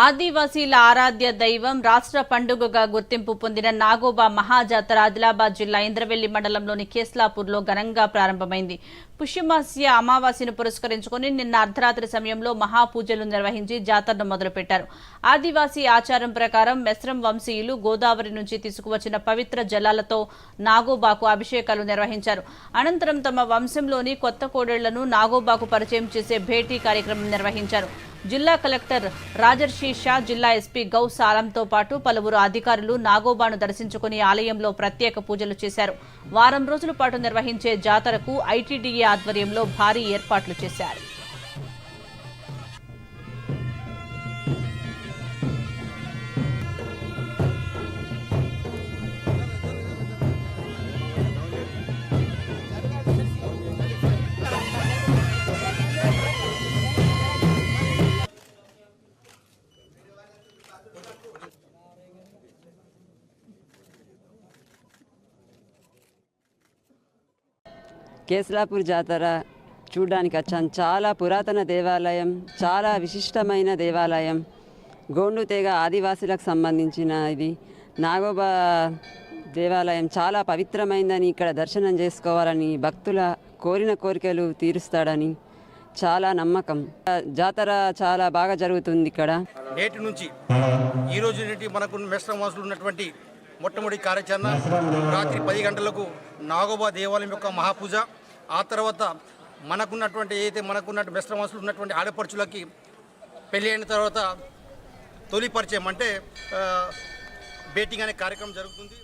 ఆదివాసీల ఆరాధ్య దైవం రాష్ట్ర పండుగగా గుర్తింపు పొందిన నాగోబా మహాజాతర ఆదిలాబాద్ జిల్లా ఇంద్రవెల్లి మండలంలోని కేస్లాపూర్లో ఘనంగా ప్రారంభమైంది. పుష్యమాస్య అమావాస్యను పురస్కరించుకుని నిన్న అర్ధరాత్రి సమయంలో మహాపూజలు నిర్వహించి జాతరను మొదలుపెట్టారు. ఆదివాసీ ఆచారం ప్రకారం మెస్రం వంశీయులు గోదావరి నుంచి తీసుకువచ్చిన పవిత్ర జలాలతో నాగోబాకు అభిషేకాలు నిర్వహించారు. అనంతరం తమ వంశంలోని కొత్త కోడేళ్ళను నాగోబాకు పరిచయం చేసే భేటీ కార్యక్రమం నిర్వహించారు. జిల్లా కలెక్టర్ రాజర్షి షా జిల్లా ఎస్పీ గౌ సాలంతో పాటు పలువురు అధికారులు నాగోబాను దర్శించుకుని ఆలయంలో ప్రత్యేక పూజలు చేశారు. వారం రోజుల పాటు నిర్వహించే జాతరకు ఐటీడీఏ ఆధ్వర్యంలో భారీ ఏర్పాట్లు చేశారు. కేస్లాపూర్ జాతర చూడడానికి వచ్చాను చాలా పురాతన దేవాలయం చాలా విశిష్టమైన దేవాలయం. గోండు తెగ ఆదివాసులకు సంబంధించిన ఇది. నాగోబా దేవాలయం చాలా పవిత్రమైందని ఇక్కడ దర్శనం చేసుకోవాలని భక్తుల కోరిన కోరికలు తీరుస్తాడని చాలా నమ్మకం. జాతర చాలా బాగా జరుగుతుంది ఇక్కడ. నేటి నుంచి ఈ రోజు నుండి మనకు మెస్రం వాసులు ఉన్నటువంటి మొట్టమొదటి కార్యాచరణ రాత్రి పది గంటలకు నాగోబా దేవాలయం యొక్క మహాపూజ. ఆ తర్వాత మనకున్నటువంటి ఏదైతే మనకున్నట్టు మెస్రం వాసులు ఉన్నటువంటి ఆడపడుచులకి పెళ్ళి అయిన తర్వాత తొలి పరిచయం అంటే బేటింగ్ అనే కార్యక్రమం జరుగుతుంది.